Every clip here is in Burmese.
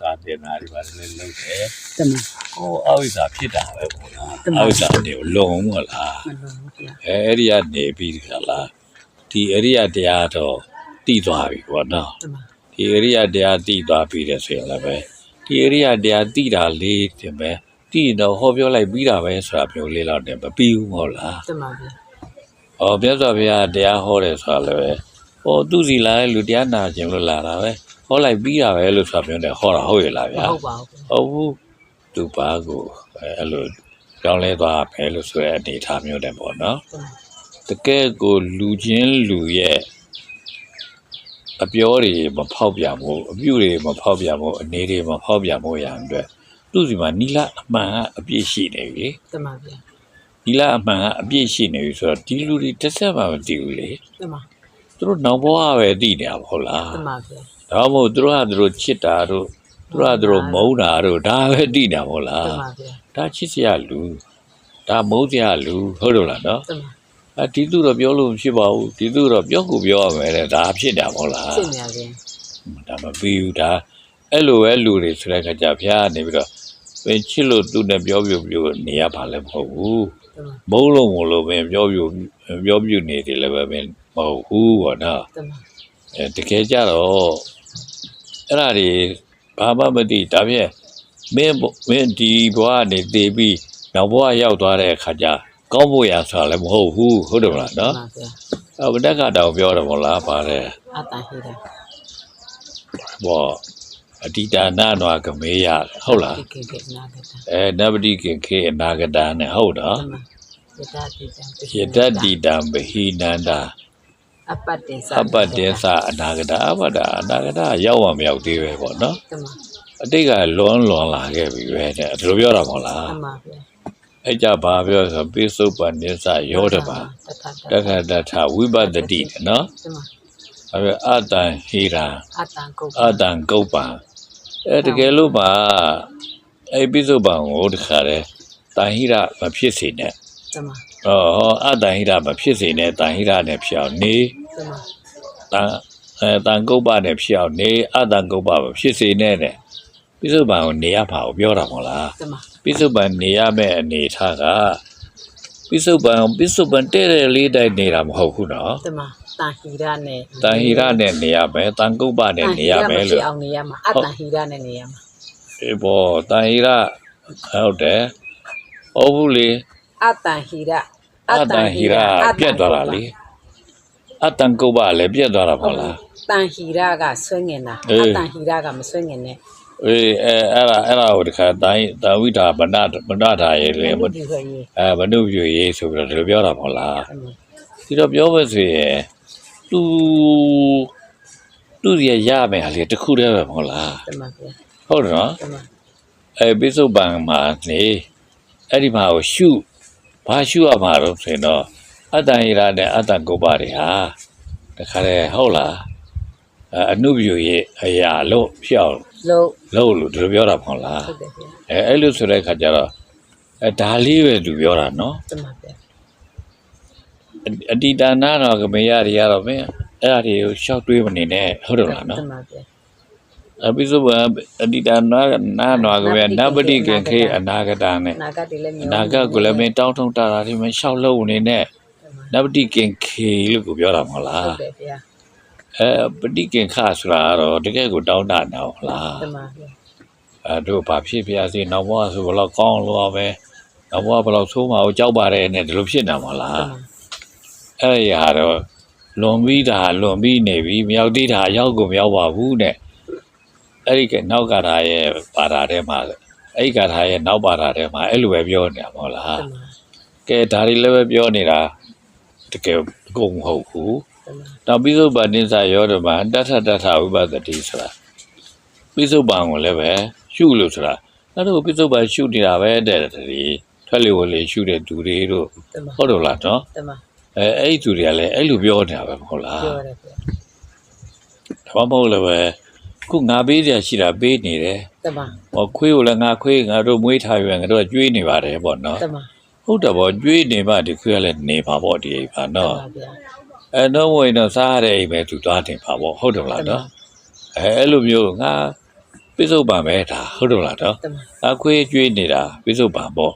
စာတင်တာဒီပါလည်းလုပ်တယ်တမန်ဟိုအောက်ဝိဇ္ဇာဖြစ်တာပဲပေါ့လားတမန်အောက်ဝိဇ္ဇာနေလုံမလားမလို့ဗျာအဲအဲ့ဒီကနေပြီးခလားဒီအရိယတရားတော့တည်သွားပြီပေါ့နော်တမန်ဒီအရိယတရားတည်သွားပြီတဲ့ဆိုရင်လည်းပဲဒီအရိယတရားတည်တာလေးတင်ပဲတည်တော့ဟောပြောလိုက်ပြီးတာပဲဆိုတာမျိုးလေးတော့တင်မပြီးဘူးမဟုတ်လားတမန်ဗျာဟောမြတ်စွာဘုရားတရားဟောတယ်ဆိုတာလည်းပဲဟောသူစီလာတဲ့လူတရားနာခြင်းလို့လာတာပဲ ဟောလိုက်ပြီးတာပဲလို့ဆိုတာမျိုးနဲ့ဟောတာဟုတ်ရဲ့လားမဗျာဟုတ်ပါဘူးဟုတ်ဘူးသူပါကိုအဲအဲ့လိုကြောင်းလဲသွားပဲလို့ဆိုတဲ့အနေအထားမျိုးနဲ့ပေါ့နော်တမန်တကယ်ကိုလူချင်းလူရဲ့အပြောတွေမဖောက်ပြန်ဘူးအပြုတွေမဖောက်ပြန်ဘူးအနေတွေမဖောက်ပြန်ဘူးရန်အတွက်သူ့စီမှာနီလာအမှန်ကအပြည့်ရှိနေပြီလေတမန်ဗျာနီလာအမှန်ကအပြည့်ရှိနေပြီဆိုတော့ဒီလူတွေတစ်ဆက်မှမတည်ဘူးလေတမန်သူတို့နောက်ဘဝပဲတည်နေတာမဟုတ်လားတမန်ဗျာ ဒါမှမဟုတ်သူတို့ကသူတို့ချစ်တာတို့သူတို့ကသူတို့မုန်းတာတို့ဒါပဲတည်နေတာမဟုတ်လားတမန်ဗျာဒါချစ်စရာလူဒါမုန်းစရာလူဟုတ်တယ်လားနော်တမန်အဒီသူတော့ပြောလို့မဖြစ်ပါဘူးဒီသူတော့ပြောကိုပြောရမယ်တဲ့ဒါဖြစ်တာမဟုတ်လားဖြစ်နေတယ်ဒါမပြီးဘူးဒါအဲ့လိုပဲလူတွေဆိုတဲ့ခါကျဘုရားကနေပြီးတော့ပင်ချစ်လို့သူနဲ့ပြောပြပြနေရပါလည်းမဟုတ်ဘူးတမန်မုန်းလို့မလို့ပင်ပြောပြပြောပြနေတယ်လည်းပဲပင်မဟုတ်ဘူးပေါ့နော်တမန်အဲတကယ်ကြတော့ အဲ့ဒါတွေဘာမှမသိဒါဖြင့်မင်းဘမင်းဒီဘဝကနေတည်ပြီးနောက်ဘဝရောက်သွားတဲ့အခါကျကောင်းဖို့ရဆိုတာလည်းမဟုတ်ဘူးဟုတ်တယ်မလားတနော်မန်ဗျာအဘဒကတောင်ပြောတယ်မဟုတ်လားပါတဲ့အတန်ဟိတာဘောအတိတာနာနွားကမေးရဟုတ်လားကိကိကိနာကတာအဲနဗတိကေခေအနာဂတနဲ့ဟုတ်တော့တမန်ယတတိတံယတတိတံဘဟိနန္တာ အပတ္တေသအပတ္တေသအနာဂတအပတ္တအနာဂတရောက်မှမရောက်သေးပဲပေါ့နော်တမန်အတိတ်ကလွန်လွန်လာခဲ့ပြီပဲတဲ့ဒီလိုပြောတာမဟုတ်လားတမန်ဗျာအဲ့ကြဘာပြောဆိုပိစုပန်နိစ္စယောဓဘာတထတက္ခတထဝိပတ္တိတဲ့နော်တမန်အဲအတံဟိရာအတန်ကုတ်အတံကုပ္ပံအဲတကယ်လို့ပါအဲ့ပိစုပန်ကိုတခါတယ်တန်ဟိရမဖြစ်စေနဲ့တမန်။အော်ဟောအတန်ဟိရမဖြစ်စေနဲ့တန်ဟိရနဲ့ဖြစ်အောင်နေတမန် တန်အဲတန်ကုပ္ပနဲ့ဖြစ်အောင်နေအတန်ကုပ္ပမဖြစ်စေနဲ့တဲ့ပိစုပန်ကိုနေရပါကိုပြောတာမဟုတ်လားတမန်ပိစုပန်နေရမယ့်အနေထားကပိစုပန်ပိစုပန်တဲ့တဲ့လေးတိုင်းနေတာမဟုတ်ဘူးနော်တမန်တန်ဟိရနဲ့တန်ဟိရနဲ့နေရမယ်တန်ကုပ္ပနဲ့နေရမယ်လို့အောင်နေရမှာအတန်ဟိရနဲ့နေရမှာဒီဘောတန်ဟိရဟုတ်တယ်ဟုတ်ဘူးလေအတန်ဟိရအတန်ဟိရပြတ်သွားတာလေ အတန်ကုပ္ပလည်းပြတ်သွားတာမဟုတ်လားတန်ဟိရကဆွဲငင်တာအေးအတန်ဟိရကမဆွဲငင်နဲ့အေးအဲအဲ့ဒါအဲ့ဒါကိုတခါတိုင်းတာဝိတာဗဏဗဏတာရေလေမဒီခွေကြီးအဲမနုပြွေရေးဆိုပြီးတော့ဒီလိုပြောတာမဟုတ်လားတမန်ဒီတော့ပြောမယ်ဆိုရင်သူသူရရမယ်ဟာလေတစ်ခုတည်းပဲမဟုတ်လားတမန်ဗျာဟုတ်တယ်နော်တမန်အဲပိစုပန်မှာနေအဲ့ဒီမှာကိုရှုဘာရှုရမှာတော့ဆိုရင်တော့ အတ္တဟိရနဲ့အတ္တကုပ္ပတွေဟာတခါလေဟုတ်လားအဲအနုပြွေရေးအရာလို့ဖြောက်လို့လို့လို့ဒီလိုပြောတာမဟုတ်လားဟုတ်တယ်ဗျာအဲအဲ့လိုဆိုတဲ့အခါကျတော့အဲဒါလေးပဲသူပြောတာနော်တမန်ဗျာအအတ္တိတာနာတော့ကမေရတွေကတော့မင်းအဲ့ဒါတွေကိုရှောက်တွေးမနေနဲ့ဟုတ်တယ်မလားတနော်မန်ဗျာအပိစုဘအတ္တိတာနာနာတော့ကမေနဗတိကေခေအနာဂတနဲ့နာဂတ်တွေလည်းအမျိုးနာဂတ်ကိုလည်းမင်းတောင်းထုံတာတာတွေမရှောက်လို့နေနဲ့ နဗတိကေခေလို့ကိုပြောတာမဟုတ်လားဟုတ်တယ်ဗျာအဲပတိကေခဆိုတာကတော့တကယ်ကိုတောင်းတာနော်ဟုတ်လားတမန်ဗျာအဲတို့ဘာဖြစ်ပြစေနောက်ဘဝဆိုဘယ်တော့ကောင်းလို့ပဲနောက်ဘဝဘယ်တော့ဆိုးမှာကိုကြောက်ပါတယ်နဲ့ဒီလိုဖြစ်နေမှာလားတမန်အဲ့ဒီဟာတော့လွန်ပြီးတာလွန်ပြီးနေပြီမြောက်သေးတာရောက်ကိုမရောက်ပါဘူးတဲ့အဲ့ဒီကနောက်ကထာရဲ့ပါတာထဲမှာအဲ့ဒီကထာရဲ့နောက်ပါတာထဲမှာအဲ့လိုပဲပြောနေတာမဟုတ်လားတမန်ကဲဒါတွေလည်းပဲပြောနေတာ တကယ်အကုန်မဟုတ်ဘူးတမန်နောက်ပိစုပ္ပန်နိစ္စရောဓမတထတထဝိပဿတိဆိုတာပိစုပ္ပန်ကိုလည်းပဲရှုလို့ဆိုတာအဲ့လိုပိစုပ္ပန်ရှုနေတာပဲတဲ့တည်းထွက်လေဝလေရှုတဲ့သူတွေတို့တမန်ဟုတ်တယ်လားနော်တမန်အဲအဲ့ဒီသူတွေကလည်းအဲ့လိုပြောနေတာပဲမဟုတ်လားပြောရတယ်ဗျာဒါမှမဟုတ်လည်းပဲခုငါပေးစရာရှိတာပေးနေတယ်တမန်ဟောခွေးကိုလည်းငါခွေးငါတို့မွေးထားရွယ်ငါတို့ကကျွေးနေပါတယ်ပေါ့နော်တမန် ဟုတ်တယ်ပေါ့ကျွေးနေမှဒီခွေးကလည်းနေပါပေါ့ဒီအိမ်ပါတနော်မန်ဗျာအဲတော့ဝင်တော့စားရတဲ့အိမ်ပဲသူသွားနေပါပေါ့ဟုတ်တယ်မလားနော်အဲအဲ့လိုမျိုးငါပပိစုပန်ပဲဒါဟုတ်တော့လားတော့တမအခွေးကျွေးနေတာပိစုပန်ပေါ့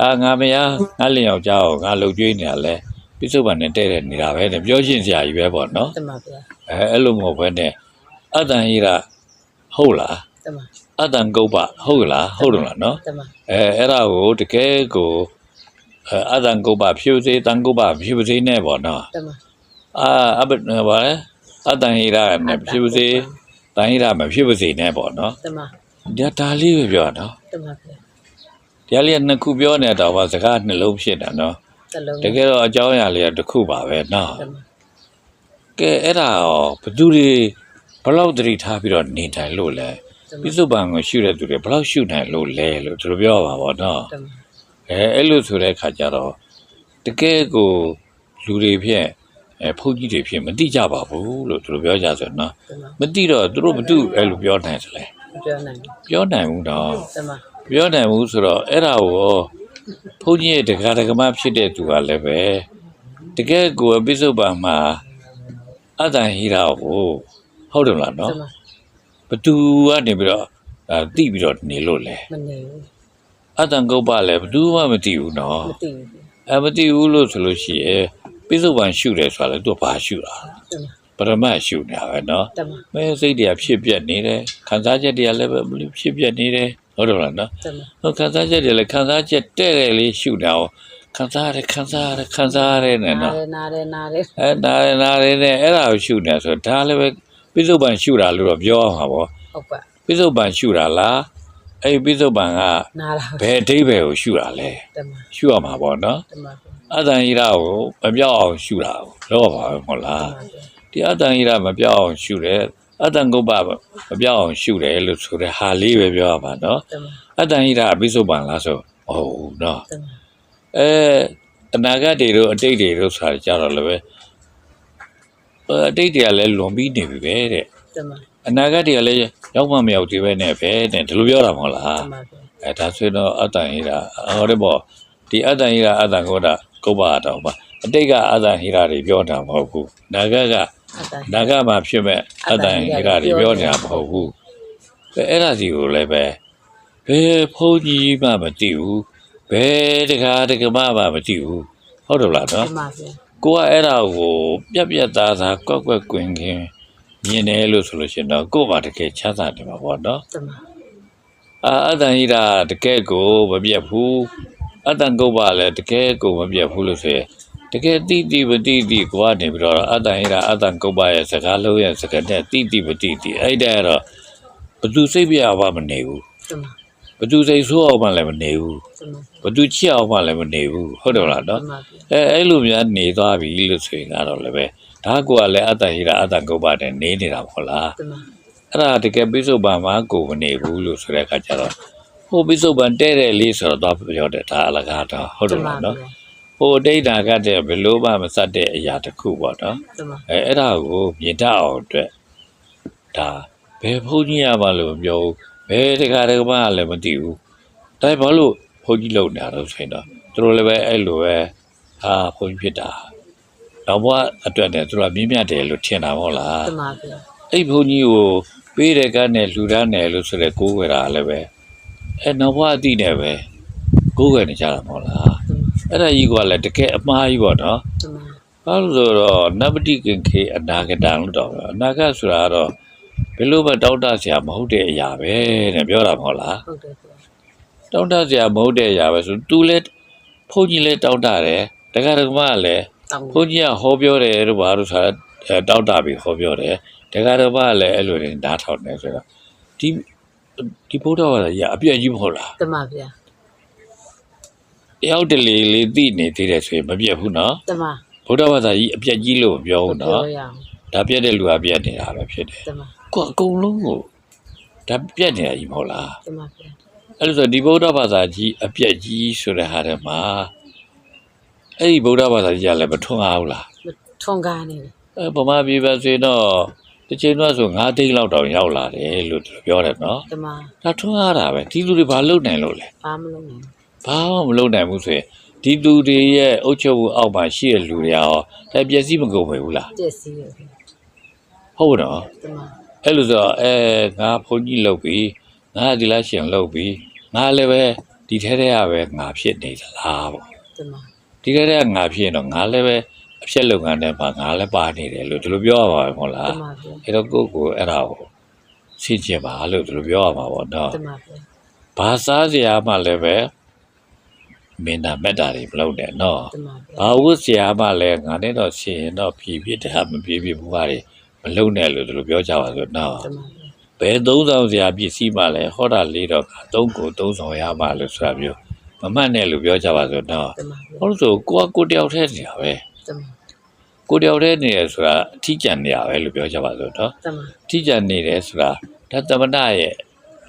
အာငါမယားငါလင်ယောက်ျားကိုငါလှုပ်ကျွေးနေတာလဲပိစုပန်နဲ့တဲ့တဲ့နေတာပဲတဲ့ပြောရှင်းစရာကြီးပဲပေါ့နော်တမဗျာအဲအဲ့လိုမဟုတ်ဘဲနဲ့အတ္တန်ဟိရဟုတ်လားတမအတ္တန်ကုပ္ပဟုတ်လားဟုတ်တော့လားနော်တမအဲအဲ့ဒါကိုတကယ်ကို အဲအတ္တန်ကုပ္ပဖြူစေတန်ကုပ္ပဖြူစေနဲ့ပေါ့နော်တမအာအဘဘာလဲအတ္တန်ဟိရနဲ့ဖြူစေတန်ဟိရမဖြူစေနဲ့ပေါ့နော်တမဒါဒါလေးပဲပြောတာနော်တမဗျာတရားလေးကနှစ်ခုပြောနေတော့ဘာစကားနှလုံးဖြစ်တာနော်တလုံးတကယ်တော့အကြောင်းအရာလေးကတစ်ခုပါပဲနော်တမကဲအဲ့ဒါရောဘသူတွေဘယ်လောက်သတိထားပြီးတော့နေထိုင်လို့လဲတမပြစ္ဆုတ်ပံကိုရှုတဲ့သူတွေဘယ်လောက်ရှုနိုင်လို့လဲလို့သူတို့ပြောပါဗောနော်တမ အဲအဲ့လိုဆိုတဲ့အခါကျတော့တကယ်ကိုလူတွေဖြင့်အဲဖုန်းကြီးတွေဖြင့်မတိကြပါဘူးလို့သူတို့ပြောကြဆိုနော်တမမတိတော့သူတို့မတူအဲ့လိုပြောနိုင်တယ်လေပြောနိုင်ပြောနိုင်ဘူးတော့တမပြောနိုင်ဘူးဆိုတော့အဲ့ဒါကိုဘုန်းကြီးရဲ့တက္ကရာတက္ကမဖြစ်တဲ့သူကလည်းပဲတကယ်ကိုအပိစုပန်မှာအတ္တဟိရာကိုဟုတ်တယ်လားတနော်မဘသူကနေပြီးတော့အဲတိပြီးတော့နေလို့လဲမနေဘူး အတ္တကုပ္ပလည်းဘသူမှမသိဘူးနော်မသိဘူးအဲမသိဘူးလို့ဆိုလို့ရှိရင်ပိစုပန်ရှုတယ်ဆိုတာလေသူကဘာရှုတာတမပရမတ်ရှုနေတာပဲနော်တမမဲစိတ်တွေကဖြစ်ပြက်နေတယ်ခံစားချက်တွေကလည်းပဲဖြစ်ပြက်နေတယ်ဟုတ်တယ်လားနော်တမဟိုခံစားချက်တွေလည်းခံစားချက်တဲ့တယ်လေးရှုတာကိုခံစားရတယ်ခံစားရတယ်ခံစားရတယ်နဲ့နာနော်းရဲနားရဲနားရဲအဲနားရနားရနဲ့အဲ့ဒါကိုရှုနေဆိုတော့ဒါလည်းပဲပိစုပန်ရှုတာလို့တော့ပြောအောင်ပါဗောဟုတ်ပါပိစုပန်ရှုတာလား အဲ့ဒီပိစုပန်ကနားလာဘယ်အဓိပ္ပာယ်ကိုရှုတာလဲတမရှုရမှာဗောနော်တမအတ္တဟိရကိုမပြောက်အောင်ရှုတာကိုတော့ပါပဲမဟုတ်လားဒီအတ္တဟိရမပြောက်အောင်ရှုတယ်အတ္တကုပ္ပမပြောက်အောင်ရှုတယ်လို့ဆိုတဲ့ဟာလေးပဲပြောရမှာနော်တမအတ္တဟိရပိစုပန်လားဆိုဟုတ်ဘူးနော်တမအဲအနာဂတ်တွေတို့အတိတ်တွေတို့ဆိုတာကြတော့လည်းပဲအဲအတိတ်တွေကလည်းလွန်ပြီးနေပြီပဲတဲ့တမ အနာဂတ်တွေကလည်းရောက်မှမရောက်သေးပဲနဲ့ပဲတဲ့ဒီလိုပြောတာမဟုတ်လားတမအဲဒါဆိုရင်တော့အတ္တဟိရဟောတယ်ပေါ့ဒီအတ္တဟိရအတ္တကောဒကုပ္ပအတော်ပါအတိတ်ကအတ္တဟိရတွေပြောတာမဟုတ်ဘူးနာဂတ်ကအတနာဂတ်မှာဖြစ်မဲ့အတ္တဟိရတွေပြောနေတာမဟုတ်ဘူးအဲအဲ့ဒါစီကိုလည်းပဲဘယ်ဖုန်းကြီးမှမသိဘူးဘယ်တကားတကမမှမသိဘူးဟုတ်တယ်လားတနော်မဗျာကိုကအဲ့ဒါကိုပြက်ပြက်သားသားကွက်ကွက်ကွင်းခင်း မြင်တယ်လို့ဆိုလို့ရှိရင်တော့ကို့ဘာတကယ်ချမ်းသာတယ်မှာပေါ့နော်တမအာအတ္တဟိတာတကယ်ကိုမပြတ်ဘူးအတ္တကုပ္ပလည်းတကယ်ကိုမပြတ်ဘူးလို့ဆိုရင်တကယ်တိတိပတိတိကိုကနေပြီးတော့အတ္တဟိတာအတ္တကုပ္ပရဲ့စကားလုံးရဲ့စကားနဲ့တိတိပတိတိအဲ့ဒါကတော့ဘသူစိတ်ပြအောင်မနေဘူးတမဘသူစိတ်ဆိုးအောင်မှလည်းမနေဘူးတမဘသူချစ်အောင်မှလည်းမနေဘူးဟုတ်တယ်လားတနော်မဗျာအဲအဲ့လိုများနေသွားပြီလို့ဆိုရင်ကတော့လည်းပဲ ဒါကိုကလည်းအတ္တဟိတာအတ္တကုပ္ပနဲ့နေနေတာမဟုတ်လားတမအဲ့ဒါတကယ်ပိစုပန်မှာကိုမနေဘူးလို့ဆိုတဲ့အခါကျတော့ဟိုပိစုပန်တဲ့တဲ့လေးဆိုတော့တော့ပြောတယ်ဒါအလကားတော့ဟုတ်တယ်လားနော်ဟိုဒိဋ္ဌာကတဲ့ဘယ်လိုမှမစတ်တဲ့အရာတစ်ခုပေါ့နော်တမအဲအဲ့ဒါကိုမြင်တတ်အောင်အတွက်ဒါဘယ်ဘုန်းကြီးရပါလို့မပြောဘူးဘယ်တကားတကမှလည်းမသိဘူးဒါဘာလို့ဘုန်းကြီးလုံနေတာတော့ဆိုရင်တော့သူတို့လည်းပဲအဲ့လိုပဲဟာဘုန်းကြီးဖြစ်တာ တော့ဘွားအတွက်နဲ့သူတို့ကမြင့်မြတ်တယ်လို့ထင်တာမဟုတ်လားတမဗျာအဲ့ဘုန်းကြီးကိုပေးတဲ့ကနဲ့လှူဒန်းတယ်လို့ဆိုတဲ့ကိုးကွယ်တာလည်းပဲအဲနောက်ဘဝအတိနဲ့ပဲကိုးကွယ်နေကြတာမဟုတ်လားအဲ့ဒါကြီးကလည်းတကယ်အမှားကြီးပေါ့နော်တမဘာလို့လဲဆိုတော့နဗတိကင်ခေအနာဂတံလို့တော့ပြောအနာဂတ်ဆိုတာကတော့ဘယ်လိုမှတောင်းတဆရာမဟုတ်တဲ့အရာပဲတဲ့ပြောတာမဟုတ်လားဟုတ်တယ်ဗျာတောင်းတဆရာမဟုတ်တဲ့အရာပဲဆိုသူလည်းဘုန်းကြီးလည်းတောင်းတတယ်တခါတခါမှလည်း တောင်းဘုန်းကြီးကဟောပြောတယ်လို့ဘာလို့ဆိုတာအဲတောက်တာပြီးဟောပြောတယ်တခါတော့ဘာလည်းအဲ့လိုနေဓာတ်ထောင်နေဆိုတော့ဒီဒီဘုရားဘာသာကြီးကအပြည့်ကြီးမဟုတ်လားတမဗျာတယောက်တလေလေးသိနေသေးတယ်ဆိုရင်မပြတ်ဘူးနော်တမဘုရားဘာသာကြီးအပြည့်ကြီးလို့မပြောဘူးပြောနော်ရအောင်ဒါပြတ်တဲ့လူကပြတ်နေတာပဲဖြစ်တယ်တမကိုယ်အကုန်လုံးကိုဒါပြတ်နေတာကြီးမဟုတ်လားတမဗျာအဲ့လိုဆိုဒီဗုဒ္ဓဘာသာကြီးအပြည့်ကြီးဆိုတဲ့ဟာထဲမှာ အဲ့ဒီဗုဒ္ဓဘာသာကြီးကလည်းမထွန်းအောင်လားထွန်ကားနေတယ်အဲဗမာပြည်ပဲဆိုရင်တော့တစ်ချိန်တော့ဆို9သိန်းလောက်တောင်ရောက်လာတယ်လို့သူပြောတယ်နော်တမဒါထွန်းအားတာပဲဒီလူတွေဘာလုပ်နိုင်လို့လဲဘာမလုပ်နိုင်ဘာမှမလုပ်နိုင်ဘူးဆိုရင်ဒီလူတွေရဲ့အုပ်ချုပ်မှုအောက်မှာရှိတဲ့လူတွေရောဒါပျက်စီးမကုန်ဘူးလားပြည့်စည်ရဗျာဟုတ်နော်တမအဲ့လိုဆိုတော့အဲငါဘုန်းကြီးလုပ်ပြီးငါဒီလားရှင်လုပ်ပြီးငါလည်းပဲဒီထဲထဲကပဲငါဖြစ်နေသလားပေါ့တမ ဒီထဲထဲကငါဖြစ်ရင်တော့ငါလည်းပဲအဖြစ်လုပ်ငန်းထဲမှာငါလည်းပါနေတယ်လို့ဒီလိုပြောရပါမယ်မဟုတ်တလားမဗျာအဲ့တော့ကိုယ့်ကိုယ်အဲ့ဒါကိုရှင်းချင်ပါလို့ဒီလိုပြောရမှာပေါ့နော်တမဗျာဘာစားစရာမှလည်းပဲမင်းသားမက်တာတွေမလုပ်နဲ့နော်တမဗျာဘာဝတ်စရာမှလည်းငါနဲ့တော့ရှင်ရင်တော့ဖြည်းဖြည်းတည်းမဖြည်းဖြည်းဘူးပါလေမလုံနဲ့လို့ဒီလိုပြောကြပါဆိုနော်တမဗျာဘယ်သုံးဆောင်စရာပစ္စည်းမှလည်းဟောတာလေးတော့ငါသုံးကိုသုံးဆောင်ရမှလို့ဆိုတာမျိုး မမှတ်နဲ့လို့ပြောကြပါဆိုနော်တမဗျာဟောလို့ဆိုကိုကကိုတယောက်တည်းနေတာပဲတမကိုတယောက်တည်းနေရဆိုတာအထီးကျန်နေရပဲလို့ပြောကြပါဆိုနော်တမအထီးကျန်နေတယ်ဆိုတာဒါသမဏရဲ့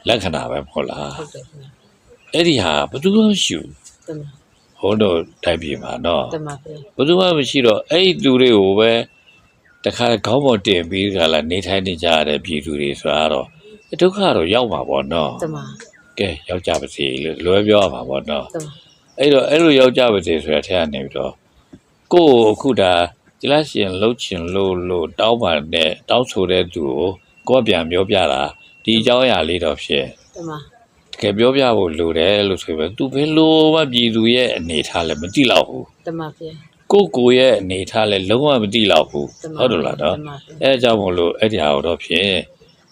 လက္ခဏာပဲမဟုတ်လားဟုတ်တယ်ဗျာအဲ့ဒီဟာဘယ်သူမှမရှိဘူးတမဟိုတို့တိုက်ပြည်မှာနော်တမဗျာဘယ်သူမှမရှိတော့အဲ့ဒီလူတွေကိုပဲတခါခေါင်းပေါ်တင်ပြီးကြလာနေထိုင်နေကြရတဲ့ပြည်သူတွေဆိုတာတော့ဒုက္ခတော့ရောက်မှာပေါ့နော်တမ ကဲရောက်ကြပါစေလို့လွယ်ပြောရမှာပေါ့နော်တမအဲ့တော့အဲ့လိုရောက်ကြပါစေဆိုတဲ့ထက်ကနေပြီးတော့ကိုယ့်ကိုအခုဒါဒီလားရှင်လှုပ်ချင်လို့လို့တောင်းပါနဲ့တောင်းဆိုတဲ့သူကိုကိုယ်ကပြန်ပြောပြတာဒီအကြောင်းအရာလေးတော့ဖြစ်တမတကယ်ပြောပြဖို့လိုတယ်လို့ဆိုပဲသူဘယ်လိုမှပြည်သူရဲ့အနေထားလည်းမသိတော့ဘူးတမဗျာကိုယ့်ကိုယ်ရဲ့အနေထားလည်းလုံးဝမသိတော့ဘူးတမဟုတ်တယ်လားနော်တမဗျာအဲအကြောင်းမို့လို့အဲ့ဒီဟာကိုတော့ဖြင့်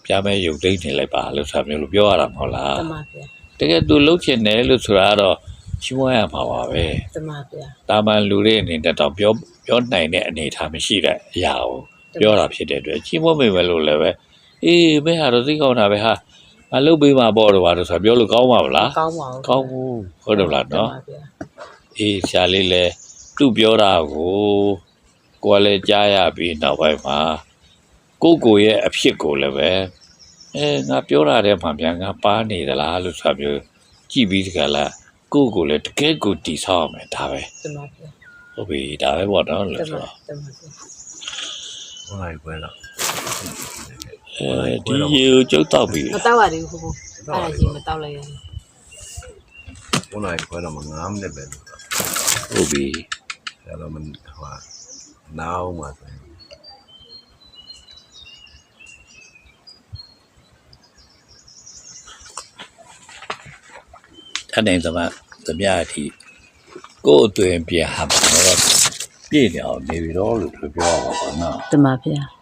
ပြမဲရုပ်သိမ်းနေလိုက်ပါလို့ဆိုတာမျိုးလို့ပြောရတာမဟုတ်လားတမဗျာတကယ်သူလှုပ်ချင်တယ်လို့ဆိုတာကတော့ချီးမွမ်းရမှာပါပဲတမဗျာတာမန်လူတွေအနေနဲ့တော့ပြောပြောနိုင်တဲ့အနေအထားမရှိတဲ့အရာကိုပြောတာဖြစ်တဲ့အတွက်ချီးမွမ်းမိမယ်လို့လည်းပဲအေးမဲဟာတော့သိကောင်းတာပဲဟာမလုပ်ပေးမှာပေါ့တော့ဘာလို့ဆိုတော့ပြောလို့ကောင်းပါမလားကောင်းပါဘူးကောင်းဘူးဟုတ်တယ်မလားနော်တမဗျာအေးရှားလေးလဲသူ့ပြောတာကိုကိုယ်ကလည်းကြားရပြီးနောက်ပိုင်းမှာ ကိုယ့်ကိုယ်ရဲ့အဖြစ်ကိုလည်းပဲအဲငါပြောတာတဲ့မှပြန်ငါပါနေသလားလို့ဆိုမျိုးကြည့်ပြီးတကလားကိုယ့်ကိုယ်လည်းတကယ်ကိုတီဆောက်ရမယ်ဒါပဲတမဗျာဟုတ်ပြီဒါပဲပေါ့နော်တလို့မဆိုတော့တမဗျာဟိုလိုက်ခွဲတော့အဲဒီရေကိုကျုပ်တော့ပြီမတောက်ရသေးဘူးဟုတ်ဟုတ်အဲ့ဒါကြီးမတောက်လိုက်ရဘူးဟိုလိုက်ခွဲတော့မ9မိနစ်ပဲလို့ဟုတ်ပြီဒါတော့မဟိုနောက်မှဆို ထပ်နိုင်သမသမ ्या အထိကိုယ့်အတွင်ပြန်ဟာပါတော့ပြည့်နေအောင်နေပြီတော့လို့ပြောရပါတော့နော်တမဗျာ